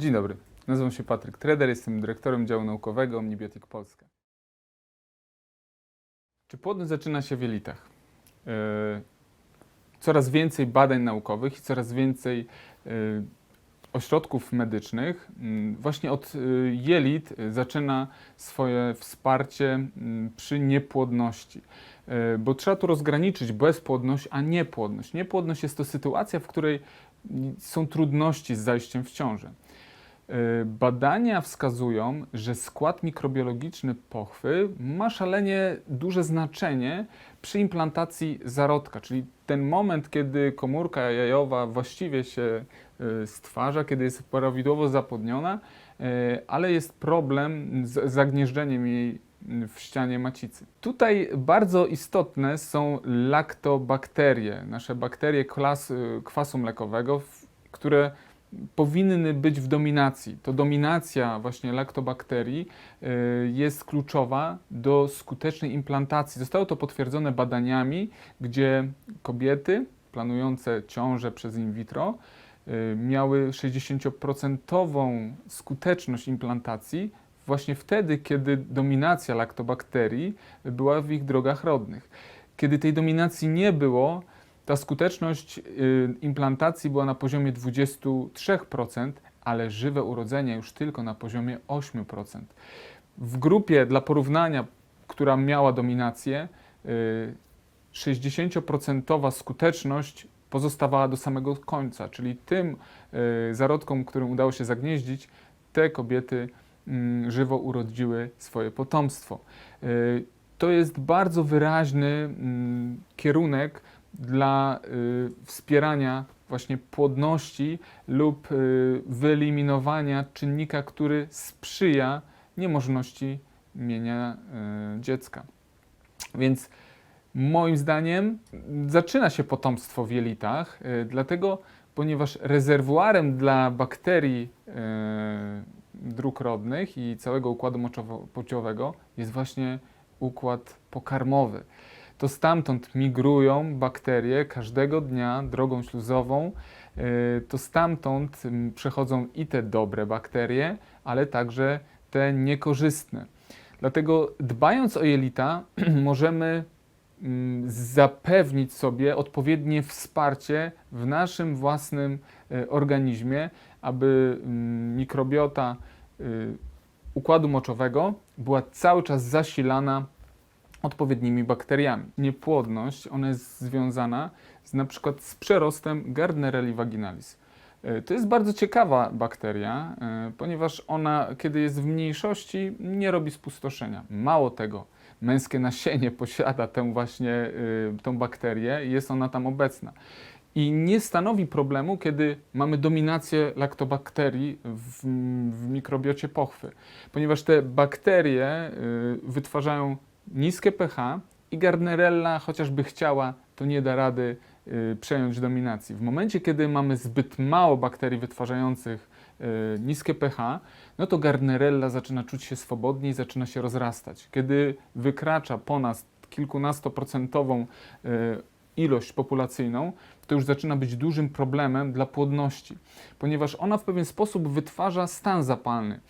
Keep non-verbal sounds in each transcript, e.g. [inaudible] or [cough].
Dzień dobry, nazywam się Patryk Treder, jestem dyrektorem działu naukowego Omnibiotik Polska. Czy płodność zaczyna się w jelitach? Yy, Coraz więcej badań naukowych i coraz więcej yy, ośrodków medycznych mm, właśnie od y, jelit zaczyna swoje wsparcie mm, przy niepłodności. Bo trzeba tu rozgraniczyć bezpłodność, a niepłodność. Niepłodność jest to sytuacja, w której są trudności z zajściem w ciążę. Y, Badania wskazują, że skład mikrobiologiczny pochwy ma szalenie duże znaczenie przy implantacji zarodka, czyli ten moment, kiedy komórka jajowa właściwie się y, stwarza, kiedy jest prawidłowo zapłodniona, y, ale jest problem z zagnieżdżeniem jej w ścianie macicy. Tutaj bardzo istotne są laktobakterie, nasze bakterie kwasu mlekowego, które powinny być w dominacji. To dominacja właśnie laktobakterii y, jest kluczowa do skutecznej implantacji. Zostało to potwierdzone badaniami, gdzie kobiety planujące ciążę przez in vitro y, miały 60% skuteczność implantacji właśnie wtedy, kiedy dominacja laktobakterii była w ich drogach rodnych. Kiedy tej dominacji nie było, ta skuteczność y, implantacji była na poziomie 23%, ale żywe urodzenie już tylko na poziomie 8%. W grupie dla porównania, która miała dominację, y, 60% skuteczność pozostawała do samego końca, czyli tym y, zarodkom, którym udało się zagnieździć, te kobiety mm, żywo urodziły swoje potomstwo. Y, To jest bardzo wyraźny mm, kierunek dla y, wspierania właśnie płodności lub y, wyeliminowania czynnika, który sprzyja niemożności mienia y, dziecka. Więc moim zdaniem zaczyna się potomstwo w jelitach, dlatego, ponieważ rezerwuarem dla bakterii dróg rodnych i całego układu moczowo-płciowego jest właśnie układ pokarmowy. To stamtąd migrują bakterie każdego dnia drogą śluzową. y, To stamtąd mm, przechodzą i te dobre bakterie, ale także te niekorzystne. Dlatego dbając o jelita, [clears throat] możemy mm, zapewnić sobie odpowiednie wsparcie w naszym własnym e, organizmie, aby mm, mikrobiota y, układu moczowego była cały czas zasilana odpowiednimi bakteriami. Niepłodność, ona jest związana z, na przykład z przerostem Gardnerelli vaginalis. E, To jest bardzo ciekawa bakteria, e, ponieważ ona, kiedy jest w mniejszości, nie robi spustoszenia. Mało tego, męskie nasienie [laughs] posiada tę właśnie y, tą bakterię i jest ona tam obecna. I nie stanowi problemu, kiedy mamy dominację laktobakterii w, w mikrobiocie pochwy, ponieważ te bakterie wytwarzają niskie pH i Gardnerella, chociażby chciała, to nie da rady y, przejąć dominacji. W momencie, kiedy mamy zbyt mało bakterii wytwarzających y, niskie pH, no to Gardnerella zaczyna czuć się swobodnie i zaczyna się rozrastać. Kiedy wykracza ponad kilkunastoprocentową y, ilość populacyjną, to już zaczyna być dużym problemem dla płodności, ponieważ ona w pewien sposób wytwarza stan zapalny.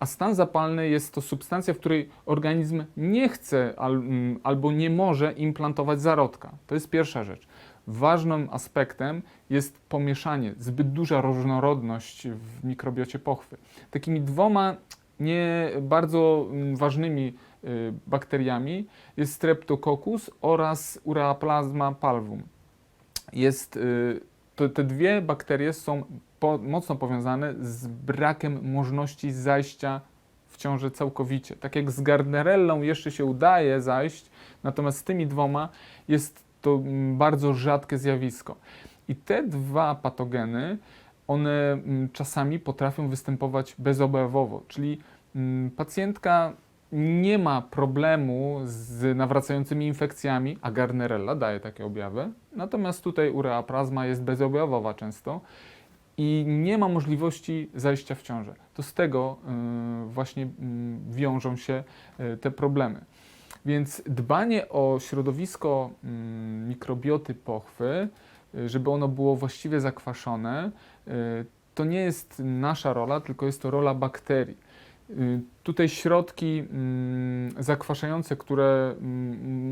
A stan zapalny jest to substancja, w której organizm nie chce mm, albo nie może implantować zarodka. To jest pierwsza rzecz. Ważnym aspektem jest pomieszanie, zbyt duża różnorodność w mikrobiocie pochwy. Takimi dwoma nie bardzo mm, ważnymi y, bakteriami jest Streptococcus oraz Ureaplasma palvum. Jest, y, te dwie bakterie są po, mocno powiązane z brakiem możliwości zajścia w ciążę całkowicie. Tak jak z Gardnerellą jeszcze się udaje zajść, natomiast z tymi dwoma jest to bardzo rzadkie zjawisko. I te dwa patogeny, one mm, czasami potrafią występować bezobjawowo, czyli mm, pacjentka nie ma problemu z nawracającymi infekcjami, a Gardnerella daje takie objawy. Natomiast tutaj ureaplasma jest bezobjawowa często i nie ma możliwości zajścia w ciążę. To z tego y, właśnie y, wiążą się y, te problemy. Więc dbanie o środowisko mikrobioty pochwy, żeby ono było właściwie zakwaszone, to nie jest nasza rola, tylko jest to rola bakterii. Tutaj środki zakwaszające, które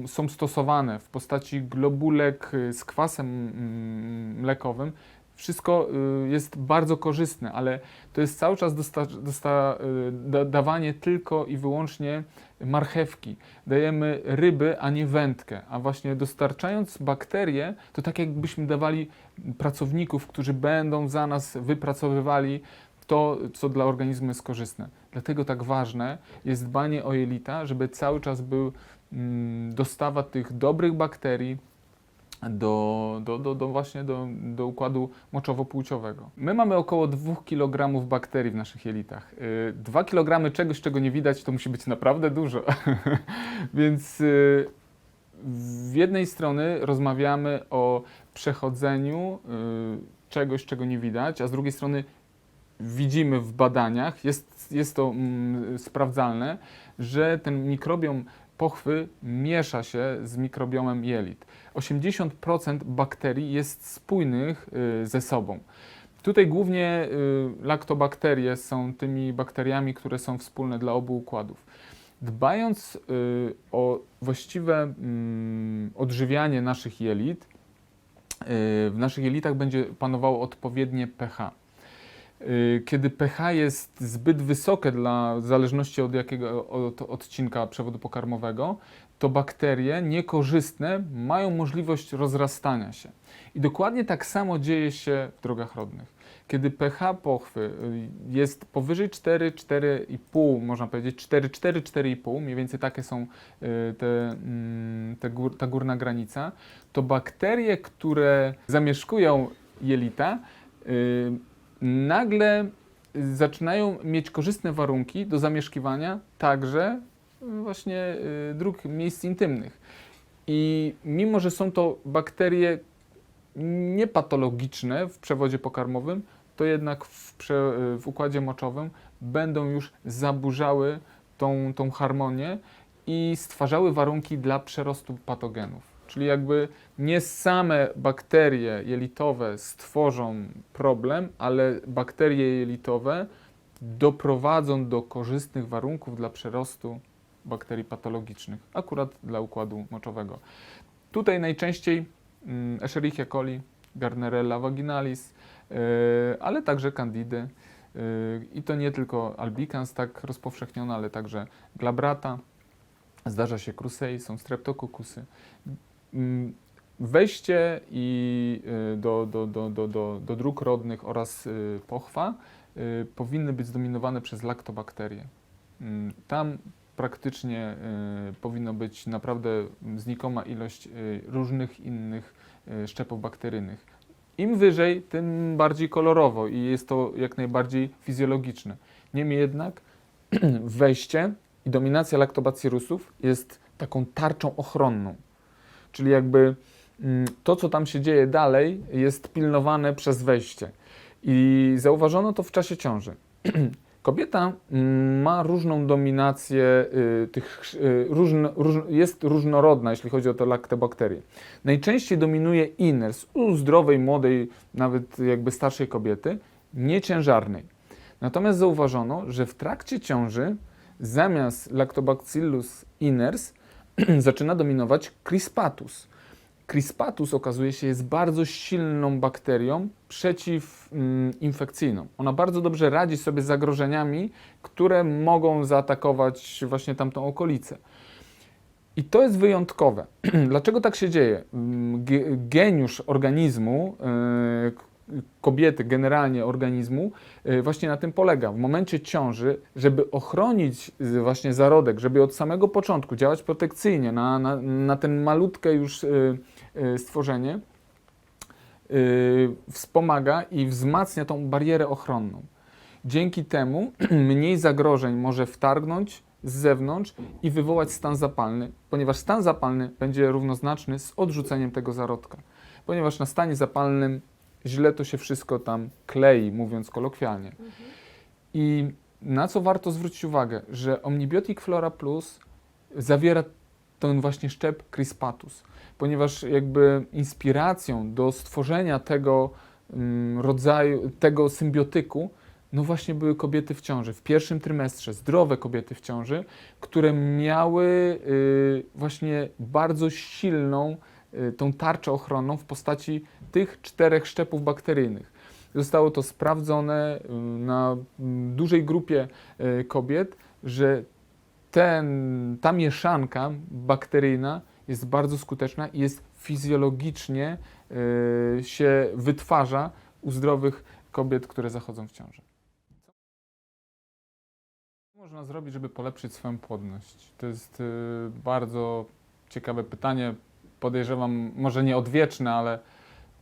są stosowane w postaci globulek z kwasem mlekowym, wszystko y, jest bardzo korzystne, ale to jest cały czas dosta, dosta, y, da, dawanie tylko i wyłącznie marchewki. Dajemy ryby, a nie wędkę. A właśnie dostarczając bakterie, to tak jakbyśmy dawali pracowników, którzy będą za nas wypracowywali to, co dla organizmu jest korzystne. Dlatego tak ważne jest dbanie o jelita, żeby cały czas był mm, dostawa tych dobrych bakterii do, do, do, do właśnie do, do układu moczowo-płciowego. My mamy około 2 kg bakterii w naszych jelitach. Y, 2 kg czegoś, czego nie widać, to musi być naprawdę dużo. [laughs] Więc y, z jednej strony rozmawiamy o przechodzeniu y, czegoś, czego nie widać, a z drugiej strony widzimy w badaniach, jest, jest to mm, sprawdzalne, że ten mikrobiom pochwy miesza się z mikrobiomem jelit. 80% bakterii jest spójnych y, ze sobą. Tutaj głównie y, laktobakterie są tymi bakteriami, które są wspólne dla obu układów. Dbając y, o właściwe mm, odżywianie naszych jelit, w naszych jelitach będzie panowało odpowiednie pH. Kiedy pH jest zbyt wysokie dla, w zależności od jakiego od odcinka przewodu pokarmowego, to bakterie niekorzystne mają możliwość rozrastania się. I dokładnie tak samo dzieje się w drogach rodnych. Kiedy pH pochwy y, jest powyżej 4, 4,5, można powiedzieć 4, 4, 4,5, mniej więcej takie są y, te, mm, te gór, ta górna granica, to bakterie, które zamieszkują jelita, y, nagle zaczynają mieć korzystne warunki do zamieszkiwania także właśnie y, dróg miejsc intymnych. I mimo, że są to bakterie niepatologiczne w przewodzie pokarmowym, to jednak w, prze, w układzie moczowym będą już zaburzały tą, tą harmonię i stwarzały warunki dla przerostu patogenów. Czyli jakby nie same bakterie jelitowe stworzą problem, ale bakterie jelitowe doprowadzą do korzystnych warunków dla przerostu bakterii patologicznych, akurat dla układu moczowego. Tutaj najczęściej mm, Escherichia coli, Gardnerella vaginalis, yy, ale także Candidy. I to nie tylko albicans tak rozpowszechniona, ale także glabrata. Zdarza się krusei, są streptokokusy. Mm, Wejście i y, do, do, do, do, do, do dróg rodnych oraz y, pochwa y, powinny być zdominowane przez laktobakterie. Mm, Tam praktycznie y, powinno być naprawdę znikoma ilość y, różnych innych y, szczepów bakteryjnych. Im wyżej, tym bardziej kolorowo i jest to jak najbardziej fizjologiczne. Niemniej jednak [clears throat] wejście i dominacja laktobacillusów jest taką tarczą ochronną. Czyli jakby mm, to, co tam się dzieje dalej, jest pilnowane przez wejście. I zauważono to w czasie ciąży. [clears throat] Kobieta mm, ma różną dominację y, tych, y, różn, róż, jest różnorodna, jeśli chodzi o te laktobakterie. Najczęściej dominuje iners u zdrowej, młodej, nawet jakby starszej kobiety, nieciężarnej. Natomiast zauważono, że w trakcie ciąży zamiast Lactobacillus iners [clears throat] zaczyna dominować Crispatus. Crispatus okazuje się jest bardzo silną bakterią przeciwinfekcyjną. Ona bardzo dobrze radzi sobie z zagrożeniami, które mogą zaatakować właśnie tamtą okolicę. I to jest wyjątkowe. [clears throat] Dlaczego tak się dzieje? Mm, ge- Geniusz organizmu, k- kobiety, generalnie organizmu, yy, właśnie na tym polega. W momencie ciąży, żeby ochronić właśnie zarodek, żeby od samego początku działać protekcyjnie na, na, na ten malutkie już yy, stworzenie, yy, wspomaga i wzmacnia tą barierę ochronną. Dzięki temu [clears throat] mniej zagrożeń może wtargnąć z zewnątrz i wywołać stan zapalny, ponieważ stan zapalny będzie równoznaczny z odrzuceniem tego zarodka. Ponieważ na stanie zapalnym źle to się wszystko tam klei, mówiąc kolokwialnie. I na co warto zwrócić uwagę, że Omnibiotic Flora Plus zawiera ten właśnie szczep Crispatus, ponieważ jakby inspiracją do stworzenia tego, mm, rodzaju, tego symbiotyku, no właśnie były kobiety w ciąży, w pierwszym trymestrze, zdrowe kobiety w ciąży, które miały y, właśnie bardzo silną y, tą tarczę ochronną w postaci tych czterech szczepów bakteryjnych. Zostało to sprawdzone y, na mm, dużej grupie kobiet, że ten, ta mieszanka bakteryjna jest bardzo skuteczna i jest fizjologicznie y, się wytwarza u zdrowych kobiet, które zachodzą w ciąży. Co można zrobić, żeby polepszyć swoją płodność? To jest y, bardzo ciekawe pytanie. Podejrzewam, może nie odwieczne, ale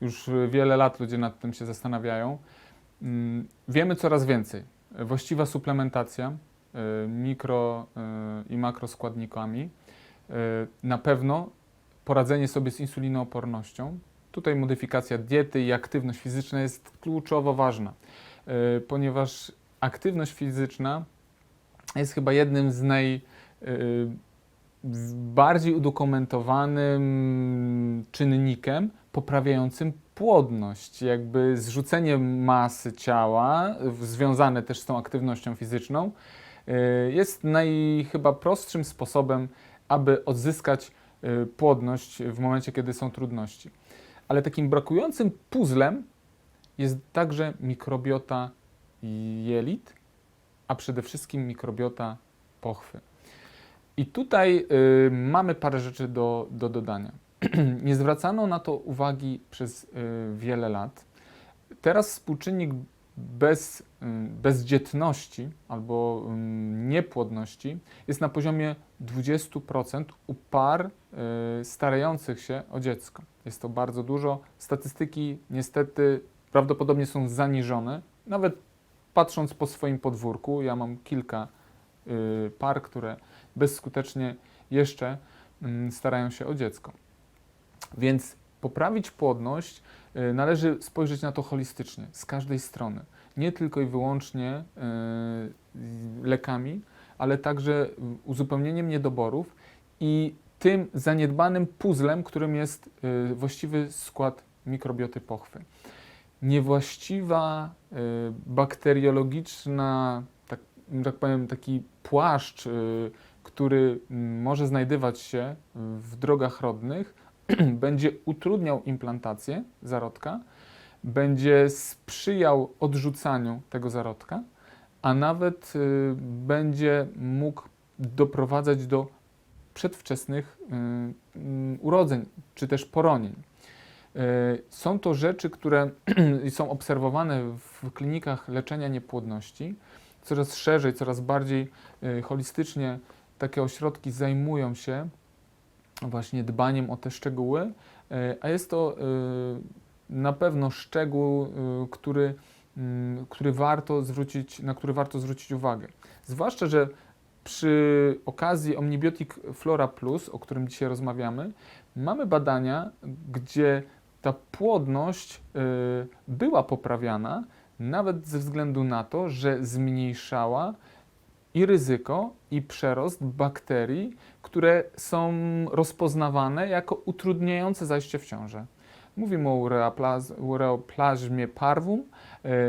już wiele lat ludzie nad tym się zastanawiają. Mm, Wiemy coraz więcej. Właściwa suplementacja y, mikro y, i makroskładnikami, y, na pewno poradzenie sobie z insulinoopornością. Tutaj modyfikacja diety i aktywność fizyczna jest kluczowo ważna, y, ponieważ aktywność fizyczna jest chyba jednym z naj y, z bardziej udokumentowanym czynnikiem poprawiającym płodność. Jakby zrzucenie masy ciała, związane też z tą aktywnością fizyczną, y, jest naj, chyba prostszym sposobem, aby odzyskać y, płodność w momencie, kiedy są trudności. Ale takim brakującym puzzlem jest także mikrobiota jelit, a przede wszystkim mikrobiota pochwy. I tutaj y, mamy parę rzeczy do, do dodania. [clears throat] Nie zwracano na to uwagi przez wiele lat. Teraz współczynnik bez, bezdzietności albo y, niepłodności jest na poziomie 20% u par y, starających się o dziecko. Jest to bardzo dużo. Statystyki niestety prawdopodobnie są zaniżone. Nawet patrząc po swoim podwórku, ja mam kilka y, par, które bezskutecznie jeszcze starają się o dziecko. Więc poprawić płodność y, należy spojrzeć na to holistycznie, z każdej strony. Nie tylko i wyłącznie y, lekami, ale także uzupełnieniem niedoborów i tym zaniedbanym puzzlem, którym jest y, właściwy skład mikrobioty pochwy. Niewłaściwa y, bakteriologiczna, tak, tak powiem, taki płaszcz, który może znajdować się w drogach rodnych, [clears throat] będzie utrudniał implantację zarodka, będzie sprzyjał odrzucaniu tego zarodka, a nawet y, będzie mógł doprowadzać do przedwczesnych y, y, urodzeń czy też poronień. Y, Są to rzeczy, które [clears throat] są obserwowane w klinikach leczenia niepłodności. Coraz szerzej, coraz bardziej holistycznie takie ośrodki zajmują się właśnie dbaniem o te szczegóły, a jest to na pewno szczegół, y, który, mm, który warto zwrócić, na który warto zwrócić uwagę. Zwłaszcza, że przy okazji Omnibiotic Flora Plus, o którym dzisiaj rozmawiamy, mamy badania, gdzie ta płodność y, była poprawiana, nawet ze względu na to, że zmniejszała i ryzyko, i przerost bakterii, które są rozpoznawane jako utrudniające zajście w ciążę. Mówimy o ureoplazmie parvum,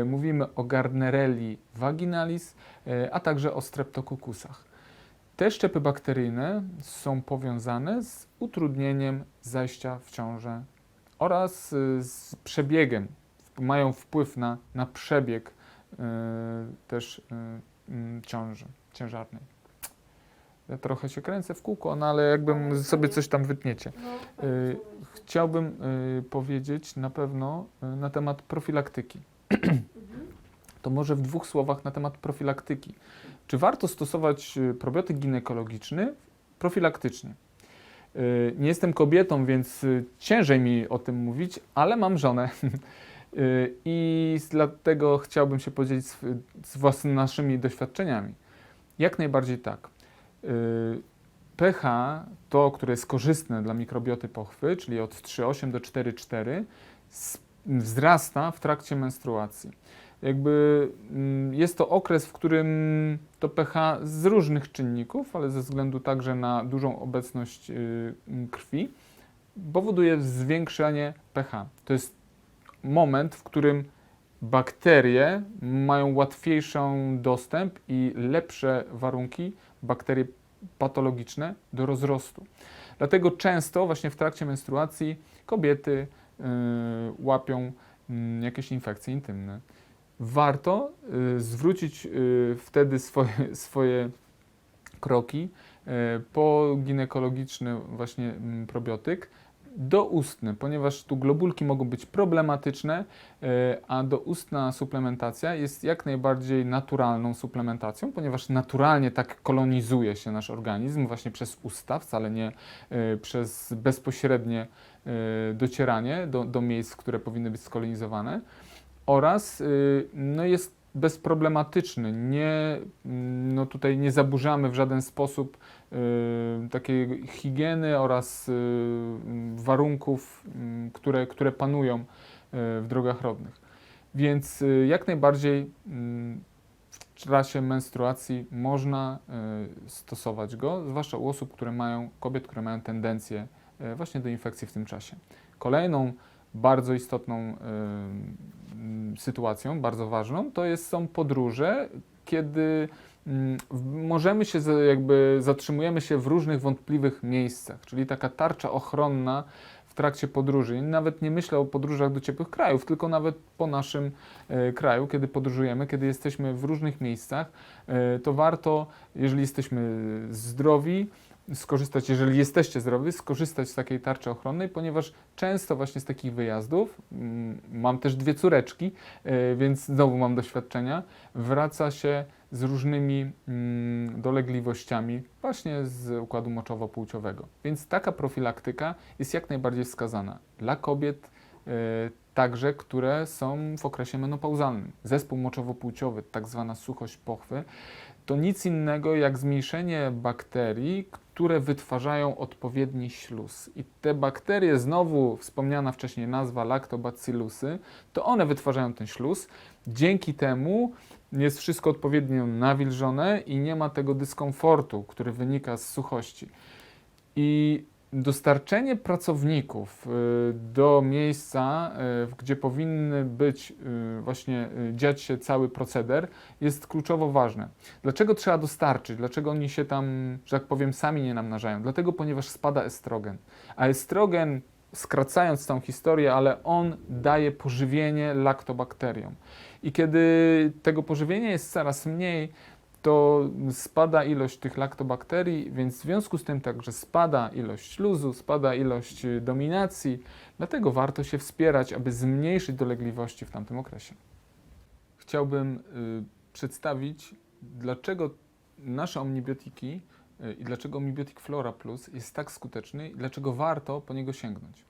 y, mówimy o Gardnerelli vaginalis, y, a także o streptokokusach. Te szczepy bakteryjne są powiązane z utrudnieniem zajścia w ciążę oraz y, z przebiegiem, mają wpływ na, na przebieg też ciąży ciężarnej. Ja trochę się kręcę w kółko, no ale jakbym sobie coś tam wytniecie. No, Y, Chciałbym y, powiedzieć na pewno y, na temat profilaktyki. To może w dwóch słowach na temat profilaktyki. Czy warto stosować probiotyk ginekologiczny profilaktycznie? Nie jestem kobietą, więc ciężej mi o tym mówić, ale mam żonę. [laughs] I dlatego chciałbym się podzielić z, z własnymi naszymi doświadczeniami. Jak najbardziej tak. Y, pH, to, które jest korzystne dla mikrobioty pochwy, czyli od 3,8 do 4,4, s- wzrasta w trakcie menstruacji. Jakby mm, jest to okres, w którym to pH z różnych czynników, ale ze względu także na dużą obecność y, krwi, powoduje zwiększenie pH. To jest moment, w którym bakterie mają łatwiejszą dostęp i lepsze warunki, bakterie patologiczne, do rozrostu. Dlatego często właśnie w trakcie menstruacji kobiety y, łapią mm, jakieś infekcje intymne. Warto y, zwrócić y, wtedy swoje, [laughs] swoje kroki y, po ginekologiczny właśnie mm, probiotyk doustny, ponieważ tu globulki mogą być problematyczne, y, a doustna suplementacja jest jak najbardziej naturalną suplementacją, ponieważ naturalnie tak kolonizuje się nasz organizm właśnie przez usta, wcale nie y, przez bezpośrednie y, docieranie do, do miejsc, które powinny być skolonizowane oraz no jest bezproblematyczny. Nie, mm, no tutaj nie zaburzamy w żaden sposób takiej higieny oraz y, mm, warunków, mm, które, które panują y, w drogach rodnych. Więc y, jak najbardziej mm, w czasie menstruacji można y, stosować go, zwłaszcza u osób, które mają, kobiet, które mają tendencję y, właśnie do infekcji w tym czasie. Kolejną bardzo istotną y, y, sytuacją, bardzo ważną, to jest, są podróże, kiedy możemy się, jakby zatrzymujemy się w różnych wątpliwych miejscach, czyli taka tarcza ochronna w trakcie podróży. Nawet nie myślę o podróżach do ciepłych krajów, tylko nawet po naszym e, kraju, kiedy podróżujemy, kiedy jesteśmy w różnych miejscach, e, to warto, jeżeli jesteśmy zdrowi, skorzystać, jeżeli jesteście zdrowi, skorzystać z takiej tarczy ochronnej, ponieważ często właśnie z takich wyjazdów, mm, mam też dwie córeczki, e, więc znowu mam doświadczenia, wraca się z różnymi mm, dolegliwościami właśnie z układu moczowo-płciowego. Więc taka profilaktyka jest jak najbardziej wskazana dla kobiet, e, także, które są w okresie menopauzalnym. Zespół moczowo-płciowy, tak zwana suchość pochwy, to nic innego jak zmniejszenie bakterii, które wytwarzają odpowiedni śluz. I te bakterie, znowu wspomniana wcześniej nazwa lactobacillusy, to one wytwarzają ten śluz. Dzięki temu jest wszystko odpowiednio nawilżone i nie ma tego dyskomfortu, który wynika z suchości. I dostarczenie pracowników y, do miejsca, y, gdzie powinny być y, właśnie dziać się cały proceder, jest kluczowo ważne. Dlaczego trzeba dostarczyć? Dlaczego oni się tam, że tak powiem, sami nie namnażają? Dlatego, ponieważ spada estrogen. A estrogen, skracając tą historię, ale on daje pożywienie laktobakteriom. I kiedy tego pożywienia jest coraz mniej, to spada ilość tych laktobakterii, więc w związku z tym także spada ilość śluzu, spada ilość y, dominacji, dlatego warto się wspierać, aby zmniejszyć dolegliwości w tamtym okresie. Chciałbym y, przedstawić, dlaczego nasze omnibiotyki i dlaczego Omnibiotik Flora Plus jest tak skuteczny i dlaczego warto po niego sięgnąć.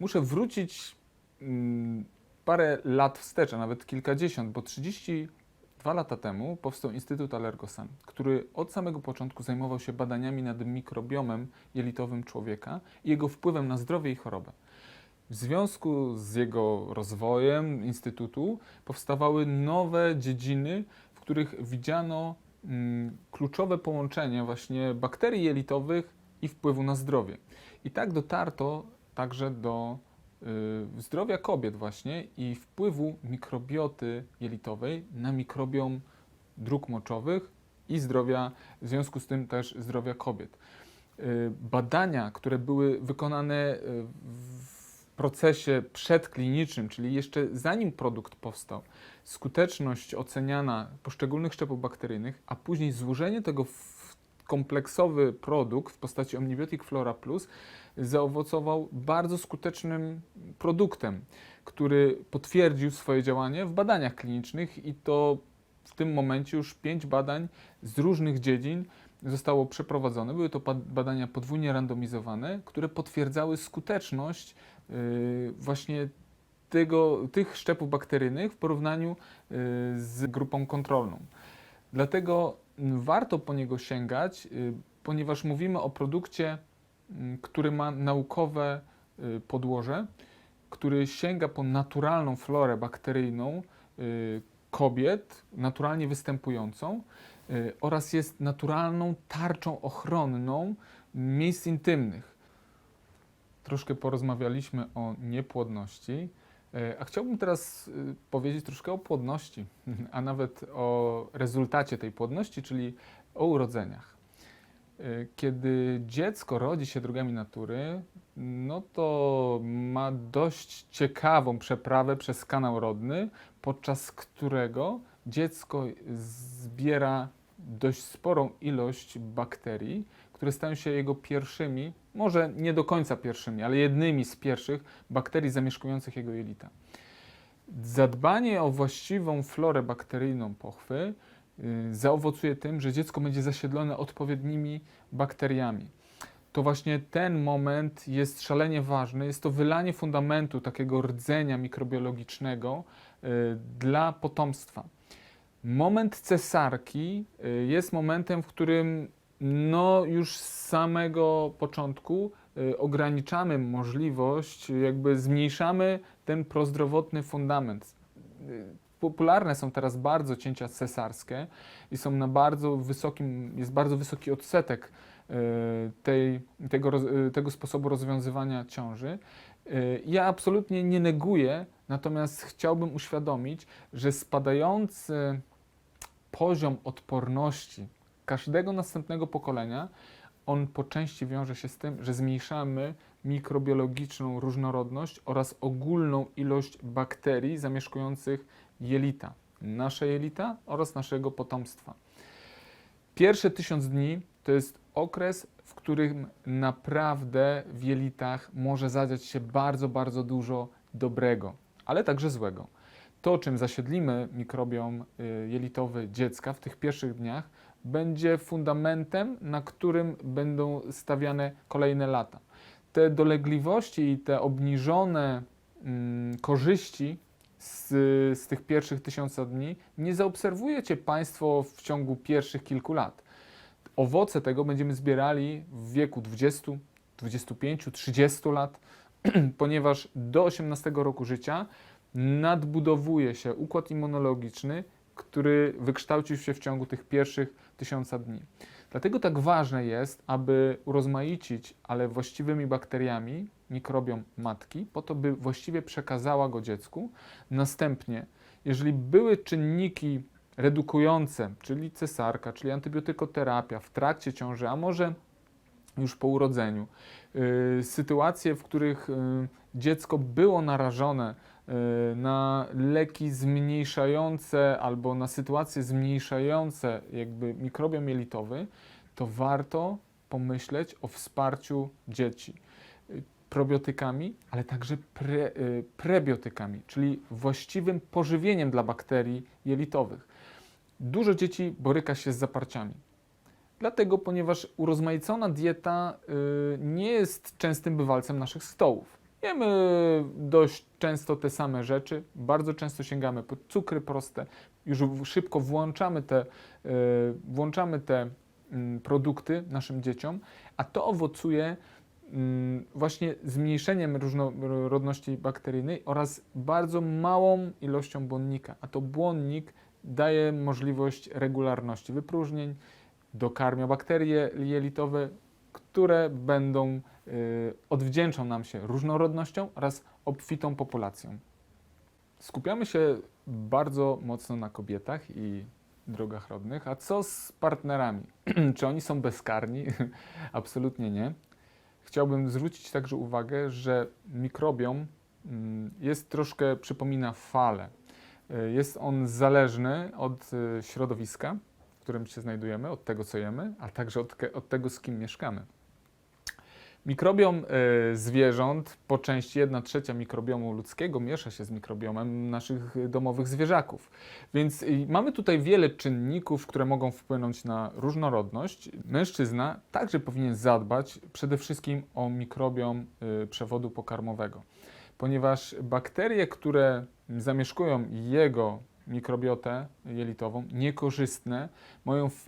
Muszę wrócić mm, parę lat wstecz, a nawet kilkadziesiąt, bo 32 lata temu powstał Instytut Allergosan, który od samego początku zajmował się badaniami nad mikrobiomem jelitowym człowieka i jego wpływem na zdrowie i chorobę. W związku z jego rozwojem Instytutu powstawały nowe dziedziny, w których widziano kluczowe połączenie właśnie bakterii jelitowych i wpływu na zdrowie. I tak dotarto także do y, zdrowia kobiet właśnie i wpływu mikrobioty jelitowej na mikrobiom dróg moczowych i zdrowia, w związku z tym też zdrowia kobiet. Y, Badania, które były wykonane y, w procesie przedklinicznym, czyli jeszcze zanim produkt powstał, skuteczność oceniana poszczególnych szczepów bakteryjnych, a później złożenie tego w kompleksowy produkt w postaci Omnibiotic Flora Plus zaowocował bardzo skutecznym produktem, który potwierdził swoje działanie w badaniach klinicznych i to w tym momencie już pięć badań z różnych dziedzin zostało przeprowadzone. Były to badania podwójnie randomizowane, które potwierdzały skuteczność właśnie tego, tych szczepów bakteryjnych w porównaniu yy, z grupą kontrolną. Dlatego warto po niego sięgać, yy, ponieważ mówimy o produkcie, mm, który ma naukowe y, podłoże, który sięga po naturalną florę bakteryjną y, kobiet, naturalnie występującą y, oraz jest naturalną tarczą ochronną miejsc intymnych. Troszkę porozmawialiśmy o niepłodności. E, A chciałbym teraz y, powiedzieć troszkę o płodności, [laughs] a nawet o rezultacie tej płodności, czyli o urodzeniach. E, Kiedy dziecko rodzi się drogami natury, no to ma dość ciekawą przeprawę przez kanał rodny, podczas którego dziecko zbiera dość sporą ilość bakterii, które stają się jego pierwszymi, może nie do końca pierwszymi, ale jednymi z pierwszych bakterii zamieszkujących jego jelita. Zadbanie o właściwą florę bakteryjną pochwy y, zaowocuje tym, że dziecko będzie zasiedlone odpowiednimi bakteriami. To właśnie ten moment jest szalenie ważny. Jest to wylanie fundamentu takiego rdzenia mikrobiologicznego y, dla potomstwa. Moment cesarki y, jest momentem, w którym no już z samego początku y, ograniczamy możliwość, jakby zmniejszamy ten prozdrowotny fundament. Y, Popularne są teraz bardzo cięcia cesarskie i są na bardzo wysokim, jest bardzo wysoki odsetek y, tej, tego, y, tego sposobu rozwiązywania ciąży. Ja absolutnie nie neguję, natomiast chciałbym uświadomić, że spadający poziom odporności każdego następnego pokolenia, on po części wiąże się z tym, że zmniejszamy mikrobiologiczną różnorodność oraz ogólną ilość bakterii zamieszkujących jelita, nasze jelita oraz naszego potomstwa. Pierwsze tysiąc dni to jest okres, w którym naprawdę w jelitach może zadziać się bardzo, bardzo dużo dobrego, ale także złego. To, czym zasiedlimy mikrobiom y, jelitowy dziecka w tych pierwszych dniach, będzie fundamentem, na którym będą stawiane kolejne lata. Te dolegliwości i te obniżone mm, korzyści z, z tych pierwszych tysiąca dni nie zaobserwujecie Państwo w ciągu pierwszych kilku lat. Owoce tego będziemy zbierali w wieku 20, 25, 30 lat, [clears throat] ponieważ do 18 roku życia nadbudowuje się układ immunologiczny, który wykształcił się w ciągu tych pierwszych tysiąca dni. Dlatego tak ważne jest, aby urozmaicić, ale właściwymi bakteriami mikrobiom matki, po to, by właściwie przekazała go dziecku. Następnie, jeżeli były czynniki redukujące, czyli cesarka, czyli antybiotykoterapia w trakcie ciąży, a może już po urodzeniu, yy, sytuacje, w których yy, dziecko było narażone na leki zmniejszające albo na sytuacje zmniejszające jakby mikrobiom jelitowy, to warto pomyśleć o wsparciu dzieci y, probiotykami, ale także pre, y, prebiotykami, czyli właściwym pożywieniem dla bakterii jelitowych. Dużo dzieci boryka się z zaparciami. Dlatego, ponieważ urozmaicona dieta y, nie jest częstym bywalcem naszych stołów. Jemy dość często te same rzeczy, bardzo często sięgamy po cukry proste, już szybko włączamy te, y, włączamy te mm, produkty naszym dzieciom, a to owocuje mm, właśnie zmniejszeniem różnorodności bakteryjnej oraz bardzo małą ilością błonnika, a to błonnik daje możliwość regularności wypróżnień, dokarmia bakterie jelitowe, które będą odwdzięczą nam się różnorodnością oraz obfitą populacją. Skupiamy się bardzo mocno na kobietach i drogach rodnych, a co z partnerami? [clears throat] Czy oni są bezkarni? [laughs] Absolutnie nie. Chciałbym zwrócić także uwagę, że mikrobiom mm, jest troszkę, przypomina falę. Y, Jest on zależny od y, środowiska, w którym się znajdujemy, od tego, co jemy, a także od, od tego, z kim mieszkamy. Mikrobiom y, zwierząt, po części 1 trzecia mikrobiomu ludzkiego miesza się z mikrobiomem naszych domowych zwierzaków. Więc y, mamy tutaj wiele czynników, które mogą wpłynąć na różnorodność. Mężczyzna także powinien zadbać przede wszystkim o mikrobiom y, przewodu pokarmowego, ponieważ bakterie, które zamieszkują jego mikrobiotę jelitową, niekorzystne,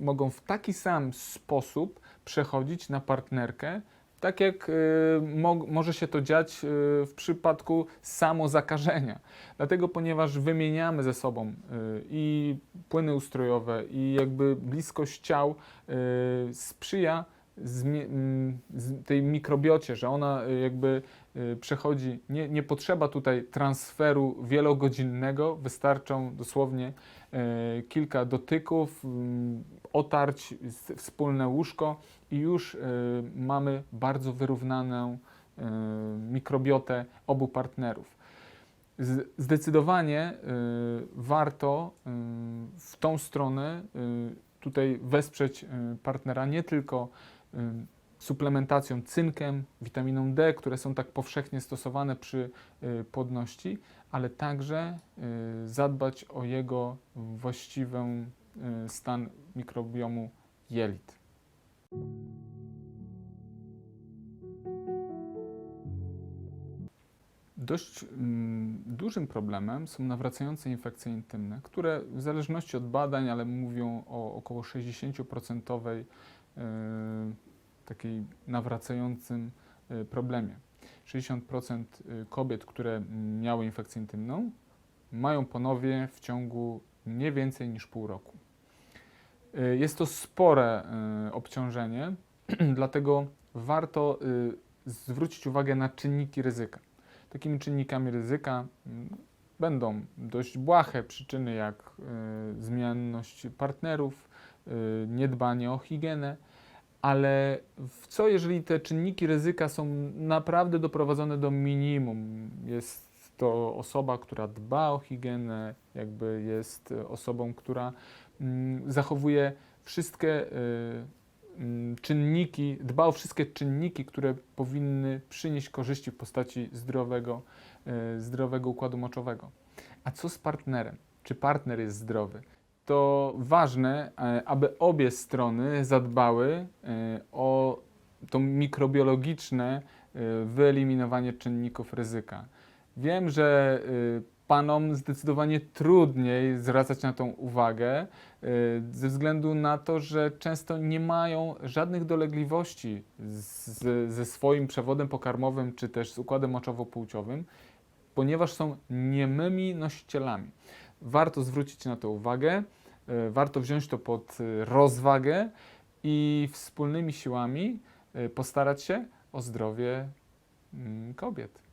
mogą w taki sam sposób przechodzić na partnerkę, tak jak y, mo, może się to dziać y, w przypadku samozakażenia. Dlatego, ponieważ wymieniamy ze sobą y, i płyny ustrojowe, i jakby bliskość ciał sprzyja tej mikrobiocie, że ona jakby przechodzi, nie, nie potrzeba tutaj transferu wielogodzinnego, wystarczą dosłownie e, kilka dotyków, mm, otarć, wspólne łóżko i już mamy bardzo wyrównaną mikrobiotę obu partnerów. Zdecydowanie y, warto y, w tą stronę y, tutaj wesprzeć y, partnera nie tylko y, suplementacją cynkiem, witaminą D, które są tak powszechnie stosowane przy y, płodności, ale także y, zadbać o jego właściwy y, stan mikrobiomu jelit. Dość mm, dużym problemem są nawracające infekcje intymne, które w zależności od badań, ale mówią o około 60% y, takiej nawracającym y, problemie. 60% kobiet, które miały infekcję intymną, mają ponownie w ciągu nie więcej niż pół roku. Y, Jest to spore y, obciążenie, [clears throat] dlatego warto y, zwrócić uwagę na czynniki ryzyka. Takimi czynnikami ryzyka mm, będą dość błahe przyczyny jak y, zmienność partnerów, y, niedbanie o higienę, ale co jeżeli te czynniki ryzyka są naprawdę doprowadzone do minimum? Jest to osoba, która dba o higienę, jakby jest osobą, która mm, zachowuje wszystkie y, mm, czynniki, dba o wszystkie czynniki, które powinny przynieść korzyści w postaci zdrowego, y, zdrowego układu moczowego. A co z partnerem? Czy partner jest zdrowy? To ważne, e, aby obie strony zadbały e, o to mikrobiologiczne e, wyeliminowanie czynników ryzyka. Wiem, że panom zdecydowanie trudniej zwracać na tą uwagę, ze względu na to, że często nie mają żadnych dolegliwości z, ze swoim przewodem pokarmowym czy też z układem moczowo-płciowym, ponieważ są niemymi nosicielami. Warto zwrócić na to uwagę, y, warto wziąć to pod y, rozwagę i wspólnymi siłami y, postarać się o zdrowie mm, kobiet.